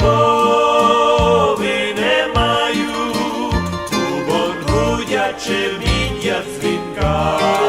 любові не маю, у бонгудяче міння цвінка.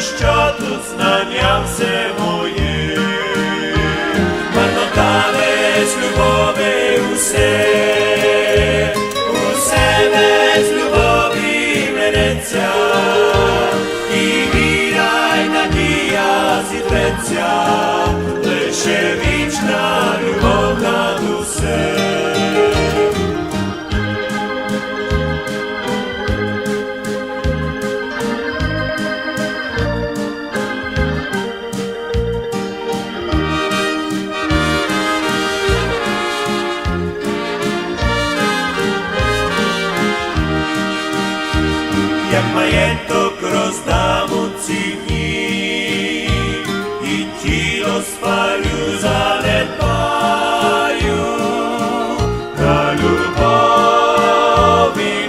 Ніщо тут знання все моє, марнота без любові усе, усе без любові менеться, і віра й надія зітреться, як маєток роздам у ці дні, і тіло спалю занедбаю, та любові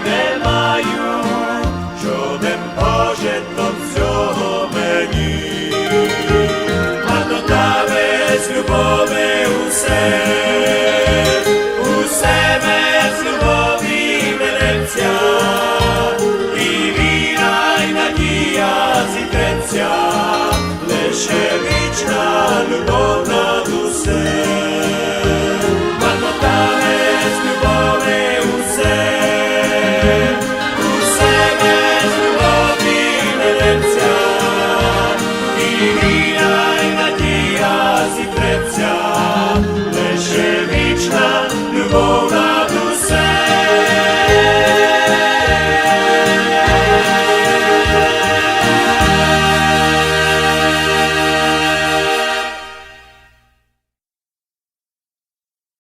не маю, чудем Боже то всього мені, марнота без любові усе, усе